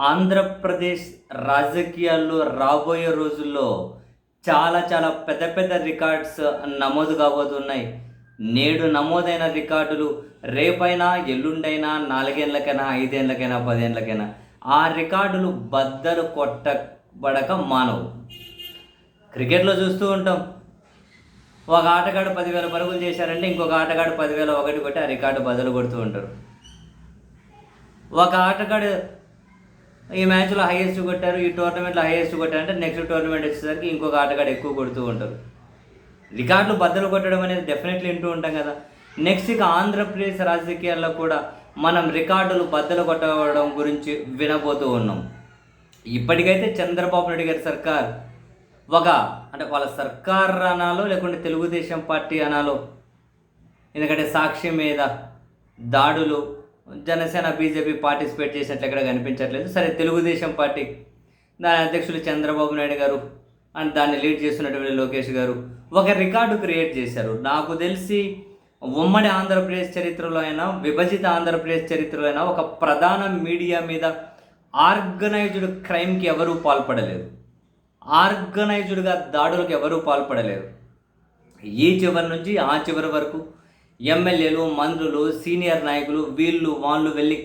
ఆంధ్రప్రదేశ్ రాజకీయాల్లో రాబోయే రోజుల్లో చాలా చాలా పెద్ద పెద్ద రికార్డ్స్ నమోదు కాబోతున్నాయి. నేడు నమోదైన రికార్డులు రేపైనా ఎల్లుండైనా నాలుగేళ్ళకైనా ఐదేళ్ళకైనా పదేళ్ళకైనా ఆ రికార్డులు బద్దలు కొట్టబడక మానవు. క్రికెట్లో చూస్తూ ఉంటాం. ఒక ఆటగాడు పదివేల పరుగులు చేశారంటే ఇంకొక ఆటగాడు పదివేల ఒకటి కొట్టి ఆ రికార్డు బదులు కొడుతూ ఉంటారు. ఒక ఆటగాడు ఈ మ్యాచ్లో హైయెస్ట్ కొట్టారు ఈ టోర్నమెంట్లో హైయెస్ట్ కొట్టారు అంటే నెక్స్ట్ టోర్నమెంట్ వచ్చేసరికి ఇంకొక ఆటగాడు ఎక్కువ కొడుతూ ఉంటారు రికార్డులు బద్దలు కొట్టడం అనేది డెఫినెట్లీ వింటూ ఉంటాం కదా. నెక్స్ట్ ఇక ఆంధ్రప్రదేశ్ రాజకీయాల్లో కూడా మనం రికార్డులు బద్దలు కొట్టడం గురించి వినబోతూ ఉన్నాం. ఇప్పటికైతే చంద్రబాబు నాయుడు గారి సర్కార్ ఒక అంటే వాళ్ళ సర్కార్ అనాలో లేకుంటే తెలుగుదేశం పార్టీ అనాలో ఎందుకంటే సాక్షి మీద దాడులు జనసేన బీజేపీ పార్టిసిపేట్ చేసినట్లు ఎక్కడ కనిపించట్లేదు. సరే తెలుగుదేశం పార్టీ దాని అధ్యక్షులు చంద్రబాబు నాయుడు గారు అండ్ దాన్ని లీడ్ చేస్తున్నటువంటి లోకేష్ గారు ఒక రికార్డు క్రియేట్ చేశారు. నాకు తెలిసి ఉమ్మడి ఆంధ్రప్రదేశ్ చరిత్రలో అయినా విభజిత ఆంధ్రప్రదేశ్ చరిత్రలో అయినా ఒక ప్రధాన మీడియా మీద ఆర్గనైజ్డ్ క్రైమ్కి ఎవరూ పాల్పడలేదు. ఆర్గనైజ్డ్గా దాడులకు ఎవరూ పాల్పడలేదు. ఈ చివరి నుంచి ఆ చివరి వరకు ఎమ్మెల్యేలు మంత్రులు సీనియర్ నాయకులు వీళ్ళు వాళ్ళు వెళ్ళి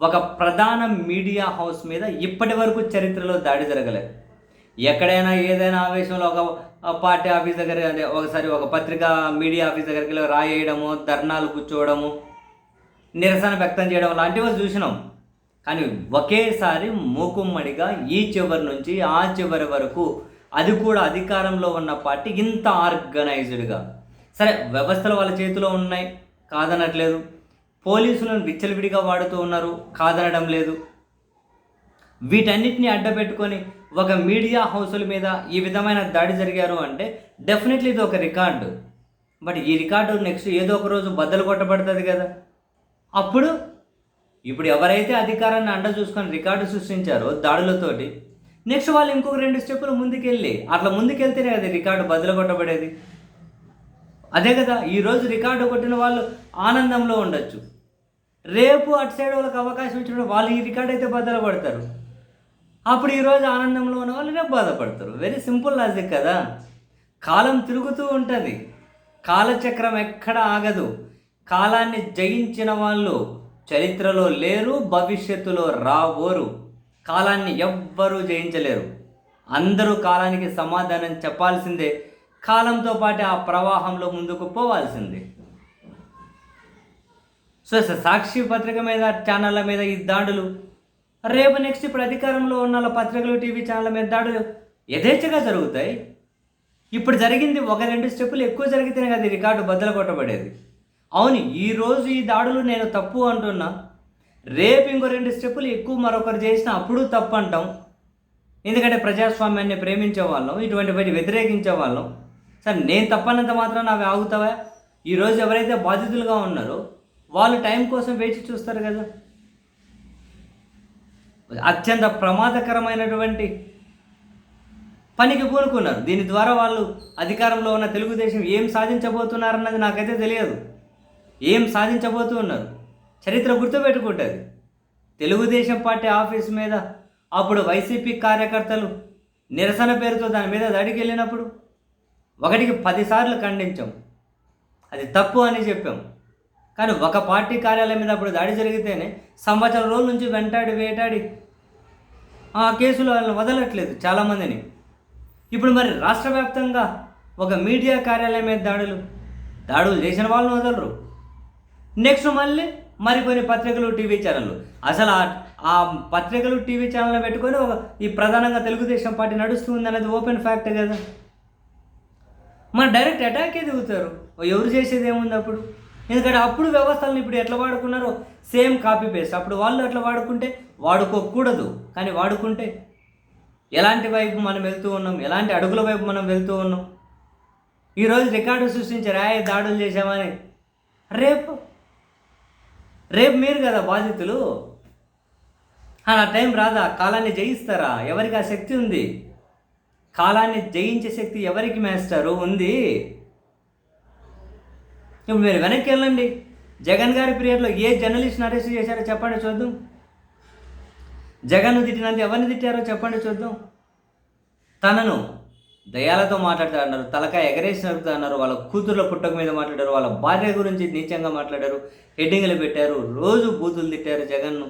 ఒక ప్రధాన మీడియా హౌస్ మీద ఇప్పటి వరకు చరిత్రలో దాడి జరగలేదు. ఎక్కడైనా ఏదైనా ఆవేశంలో ఒక పార్టీ ఆఫీస్ దగ్గర అదే ఒకసారి ఒక పత్రికా మీడియా ఆఫీస్ దగ్గరికి వెళ్ళి రాయేయడము ధర్నాలు కూర్చోవడము నిరసన వ్యక్తం చేయడం లాంటివి చూసినాం. కానీ ఒకేసారి మూకుమ్మడిగా ఈ చివరి నుంచి ఆ చివరి వరకు అది కూడా అధికారంలో ఉన్న పార్టీ ఇంత ఆర్గనైజ్డ్గా సరే వ్యవస్థలు వాళ్ళ చేతిలో ఉన్నాయి కాదనట్లేదు. పోలీసులను విచ్చలవిడిగా వాడుతూ ఉన్నారు కాదనడం లేదు. వీటన్నిటిని అడ్డపెట్టుకొని ఒక మీడియా హౌసుల మీద ఈ విధమైన దాడి జరిగారు అంటే డెఫినెట్లీ ఇది ఒక రికార్డు. బట్ ఈ రికార్డు నెక్స్ట్ ఏదో ఒక రోజు బద్దలు కొట్టబడుతుంది కదా. అప్పుడు ఇప్పుడు ఎవరైతే అధికారాన్ని అండ చూసుకొని రికార్డు సృష్టించారో దాడులతోటి నెక్స్ట్ వాళ్ళు ఇంకొక రెండు స్టెప్పులు ముందుకెళ్ళి అట్లా ముందుకెళ్తేనే కదా రికార్డు బదులు కొట్టబడేది. అదే కదా ఈరోజు రికార్డు కొట్టిన వాళ్ళు ఆనందంలో ఉండొచ్చు. రేపు అటు సైడ్ వాళ్ళకి అవకాశం ఇచ్చినప్పుడు వాళ్ళు ఈ రికార్డు అయితే బద్దలు పడతారు అప్పుడు ఈరోజు ఆనందంలో ఉన్న వాళ్ళు రేపు బాధపడతారు వెరీ సింపుల్ లాజిక్ కదా. కాలం తిరుగుతూ ఉంటుంది. కాలచక్రం ఎక్కడ ఆగదు. కాలాన్ని జయించిన వాళ్ళు చరిత్రలో లేరు భవిష్యత్తులో రాబోరు. కాలాన్ని ఎవ్వరూ జయించలేరు. అందరూ కాలానికి సమాధానం చెప్పాల్సిందే. కాలంతో పాటు ఆ ప్రవాహంలో ముందుకు పోవాల్సిందే. సో సాక్షి పత్రిక మీద ఛానళ్ళ మీద ఈ దాడులు. రేపు నెక్స్ట్ ఇప్పుడు అధికారంలో ఉన్న వాళ్ళ పత్రికలు టీవీ ఛానళ్ళ మీద దాడులు యథేచ్ఛగా జరుగుతాయి. ఇప్పుడు జరిగింది ఒక రెండు స్టెప్పులు ఎక్కువ జరిగితేనే కదా రికార్డు బద్దలు కొట్టబడేది. అవును ఈరోజు ఈ దాడులు నేను తప్పు అంటున్నా. రేపు ఇంకో రెండు స్టెప్పులు ఎక్కువ మరొకరు చేసినా అప్పుడు తప్పు అంటాం. ఎందుకంటే ప్రజాస్వామ్యాన్ని ప్రేమించే వాళ్ళం ఇటువంటి వాటి వ్యతిరేకించే వాళ్ళం. సార్ నేను తప్పనంత మాత్రం అవి ఆగుతావా? ఈరోజు ఎవరైతే బాధితులుగా ఉన్నారో వాళ్ళు టైం కోసం వేచి చూస్తారు కదా. అత్యంత ప్రమాదకరమైనటువంటి పనికి పూనుకున్నారు. దీని ద్వారా వాళ్ళు అధికారంలో ఉన్న తెలుగుదేశం ఏం సాధించబోతున్నారన్నది నాకైతే తెలియదు. ఏం సాధించబోతూ ఉన్నారు చరిత్ర గుర్తుపెట్టుకుంటుంది. తెలుగుదేశం పార్టీ ఆఫీస్ మీద అప్పుడు వైసీపీ కార్యకర్తలు నిరసన పేరుతో దాని మీద దాడికి వెళ్ళినప్పుడు ఒకటికి పదిసార్లు ఖండించాం. అది తప్పు అని చెప్పాం. కానీ ఒక పార్టీ కార్యాలయం మీద అప్పుడు దాడి జరిగితేనే సంవత్సరం రోజుల నుంచి వెంటాడి వేటాడి ఆ కేసులు వాళ్ళని వదలట్లేదు చాలామందిని. ఇప్పుడు మరి రాష్ట్ర వ్యాప్తంగా ఒక మీడియా కార్యాలయం మీద దాడులు దాడులు చేసిన వాళ్ళని వదలరు. నెక్స్ట్ మళ్ళీ మరికొన్ని పత్రికలు టీవీ ఛానళ్ళు. అసలు ఆ ఆ పత్రికలు టీవీ ఛానల్ పెట్టుకొని ఒక ఈ ప్రధానంగా తెలుగుదేశం పార్టీ నడుస్తుంది అనేది ఓపెన్ ఫ్యాక్ట్ కదా. మన డైరెక్ట్ అటాకే దిగుతారు. ఎవరు చేసేది ఏముంది అప్పుడు? ఎందుకంటే అప్పుడు వ్యవస్థలను ఇప్పుడు ఎట్లా వాడుకున్నారో? సేమ్ కాపీ పేస్ట్ అప్పుడు వాళ్ళు అట్లా వాడుకుంటే వాడుకోకూడదు. కానీ వాడుకుంటే ఎలాంటి వైపు మనం వెళ్తూ ఉన్నాం? ఎలాంటి అడుగుల వైపు మనం వెళ్తూ ఉన్నాం? ఈరోజు రికార్డు సృష్టించారు రాయ దాడులు చేశామని. రేపు. రేపు మీరు కదా బాధితులు. ఆ టైం రాదా? కాలాన్ని జయిస్తారా? ఎవరికి ఆ శక్తి ఉంది? కాలాన్ని జయించే శక్తి ఎవరికి మేస్తారు ఉంది. ఇప్పుడు మీరు వెనక్కి వెళ్ళండి. జగన్ గారి పీరియడ్లో ఏ జర్నలిస్ట్ని అరెస్ట్ చేశారో చెప్పండి చూద్దాం. జగన్ను తిట్టినంత ఎవరిని తిట్టారో చెప్పండి చూద్దాం. తనను దయాలతో మాట్లాడుతూ అన్నారు తలకాయ ఎగరేసి నరుకుతా అన్నారు వాళ్ళ కూతుర్ల పుట్టక మీద మాట్లాడారు వాళ్ళ భార్య గురించి నీచంగా మాట్లాడారు హెడ్డింగ్లు పెట్టారు రోజు బూతులు తిట్టారు జగన్ను.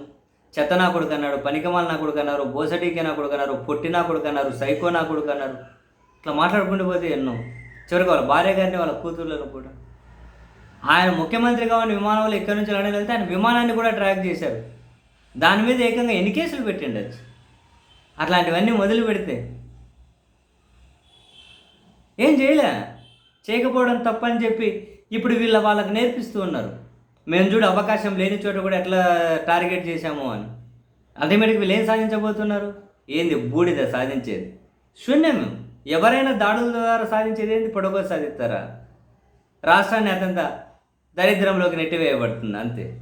చెత్త నా కొడుకు అన్నాడు పనికమాల నా కొడుకు అన్నారు బోసటీకే నా కొడుకు అన్నారు పొట్టి నా కొడుకు అన్నారు సైకో నా కొడుకు అన్నారు ఇట్లా మాట్లాడుకుంటూ పోతే ఎన్నో. చివరికి వాళ్ళ భార్య గారిని వాళ్ళ కూతుర్లను కూడా. ఆయన ముఖ్యమంత్రి కావాలని విమానంలో ఎక్కడి నుంచి లండన్ వెళ్తే ఆయన విమానాన్ని కూడా ట్రాక్ చేశారు. దాని మీద ఏకంగా ఎన్ని కేసులు పెట్టిండొచ్చు అట్లాంటివన్నీ మొదలు పెడితే. ఏం చేయలే? చేయకపోవడం తప్పని చెప్పి ఇప్పుడు వీళ్ళ వాళ్ళకి నేర్పిస్తూ ఉన్నారు. మేము చూడు అవకాశం లేని చోట కూడా ఎట్లా టార్గెట్ చేశాము అని. అల్టిమేట్గా వీళ్ళు ఏం సాధించబోతున్నారు? ఏంది బూడిద సాధించేది? శూన్యం ఎవరైనా దాడుల ద్వారా సాధించేది ఏంది? పొడగో సాధిస్తారా? రాష్ట్రాన్ని అతంత దరిద్రంలోకి నెట్టివేయబడుతుంది అంతే.